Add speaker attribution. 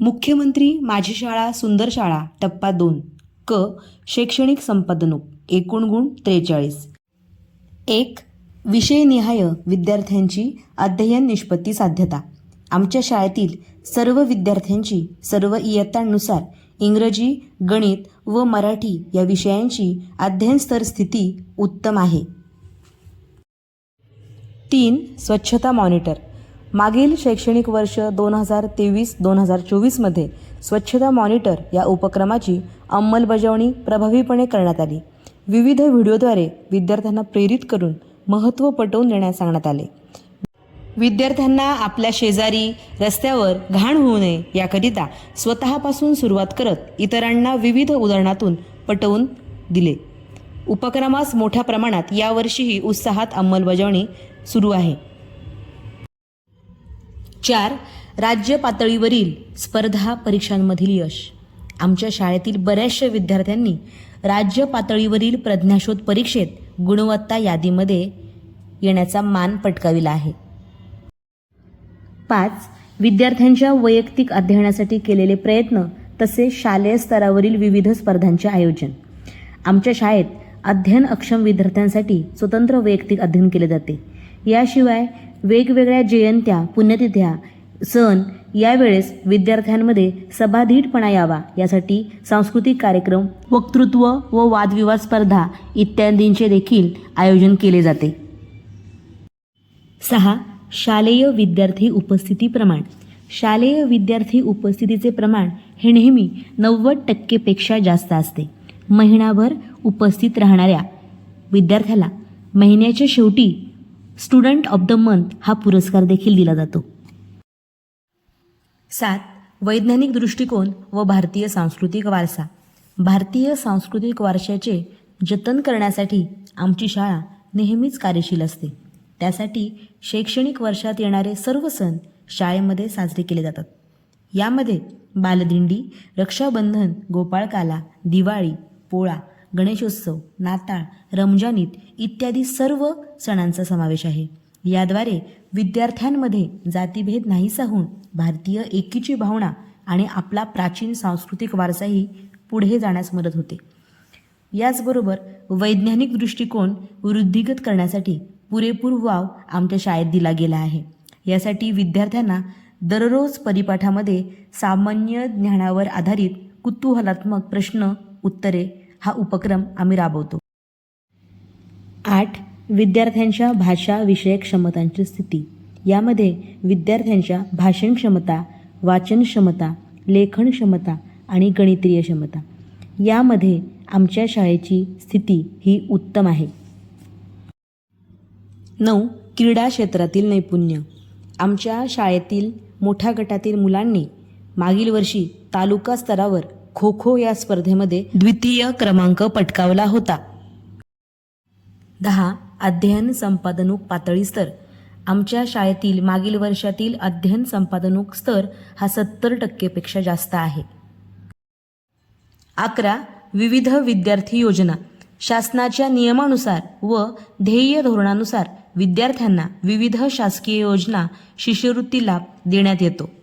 Speaker 1: मुख्यमंत्री माझी शाळा सुंदर शाळा टप्पा दोन क शैक्षणिक संपादनूक एकूण गुण त्रेचाळीस. एक विषयनिहाय विद्यार्थ्यांची अध्ययन निष्पत्ती साध्यता. आमच्या शाळेतील सर्व विद्यार्थ्यांची सर्व इयत्तांनुसार इंग्रजी गणित व मराठी या विषयांची अध्ययन स्तर स्थिती उत्तम आहे. तीन स्वच्छता मॉनिटर. मागील शैक्षणिक वर्ष दोन हजार तेवीस दोन हजार चोवीसमध्ये स्वच्छता मॉनिटर या उपक्रमाची अंमलबजावणी प्रभावीपणे करण्यात आली. विविध व्हिडिओद्वारे विद्यार्थ्यांना प्रेरित करून महत्त्व पटवून देण्यास सांगण्यात आले. विद्यार्थ्यांना आपल्या शेजारी रस्त्यावर घाण होऊ नये याकरिता स्वतःपासून सुरुवात करत इतरांना विविध उदाहरणातून पटवून दिले. उपक्रमास मोठ्या प्रमाणात यावर्षीही उत्साहात अंमलबजावणी सुरू आहे. चार राज्य पातळीवरील स्पर्धा परीक्षांमधील यश. आमच्या शाळेतील बऱ्याचशा विद्यार्थ्यांनी राज्य पातळीवरील प्रज्ञाशोध परीक्षेत गुणवत्ता यादीमध्ये येण्याचा मान पटकाविला आहे. पाच विद्यार्थ्यांच्या वैयक्तिक अध्ययनासाठी केलेले प्रयत्न तसेच शालेय स्तरावरील विविध स्पर्धांचे आयोजन. आमच्या शाळेत अध्ययन अक्षम विद्यार्थ्यांसाठी स्वतंत्र वैयक्तिक अध्ययन केले जाते. याशिवाय वेगवेगळ्या जयंत्या पुण्यतिथ्या सण यावेळेस विद्यार्थ्यांमध्ये सभाधीटपणा यावा. यासाठी सांस्कृतिक कार्यक्रम वक्तृत्व व वादविवाद स्पर्धा इत्यादींचे देखील आयोजन केले जाते. सहा. शालेय विद्यार्थी उपस्थिती प्रमाण. शालेय विद्यार्थी उपस्थितीचे प्रमाण हे नेहमी नव्वद टक्केपेक्षा जास्त असते. महिनाभर उपस्थित राहणाऱ्या विद्यार्थ्याला महिन्याच्या शेवटी स्टुडंट ऑफ द मंथ हा पुरस्कार देखील दिला जातो. सात वैज्ञानिक दृष्टिकोन व भारतीय सांस्कृतिक वारसा. भारतीय सांस्कृतिक वारशाचे जतन करण्यासाठी आमची शाळा नेहमीच कार्यशील असते. त्यासाठी शैक्षणिक वर्षात येणारे सर्व सण शाळेमध्ये साजरे केले जातात. यामध्ये बालदिंडी रक्षाबंधन गोपाळकाला दिवाळी पोळा गणेशोत्सव नाताळ रमजान ईद इत्यादी सर्व सणांचा समावेश आहे. याद्वारे विद्यार्थ्यांमध्ये जातीभेद नाहीसा होऊन भारतीय एकीची भावना आणि आपला प्राचीन सांस्कृतिक वारसाही पुढे जाण्यास मदत होते. याचबरोबर वैज्ञानिक दृष्टिकोन वृद्धिगत करण्यासाठी पुरेपूर वाव आमच्या शाळेत दिला गेला आहे. यासाठी विद्यार्थ्यांना दररोज परिपाठामध्ये सामान्य ज्ञानावर आधारित कुतूहलात्मक प्रश्न उत्तरे हा उपक्रम आम्ही राबवतो. आठ विद्यार्थ्यांच्या भाषा विषयक क्षमतांची स्थिती. यामध्ये विद्यार्थ्यांच्या भाषण क्षमता वाचन क्षमता लेखन क्षमता आणि गणितीय क्षमता. यामध्ये आमच्या शाळेची स्थिती ही उत्तम आहे. नऊ क्रीडा क्षेत्रातील नैपुण्य. आमच्या शाळेतील मोठ्या गटातील मुलांनी मागील वर्षी तालुका स्तरावर खो खो या स्पर्धेमध्ये द्वितीय क्रमांक पटकावला होता. दहा अध्ययन संपादनूक पातळी स्तर. आमच्या शाळेतील मागील वर्षातील अध्ययन संपादनूक स्तर हा सत्तर टक्केपेक्षा जास्त आहे. अकरा विविध विद्यार्थी योजना. शासनाच्या नियमानुसार व ध्येय धोरणानुसार विद्यार्थ्यांना विविध शासकीय योजना शिष्यवृत्ती लाभ देण्यात येतो.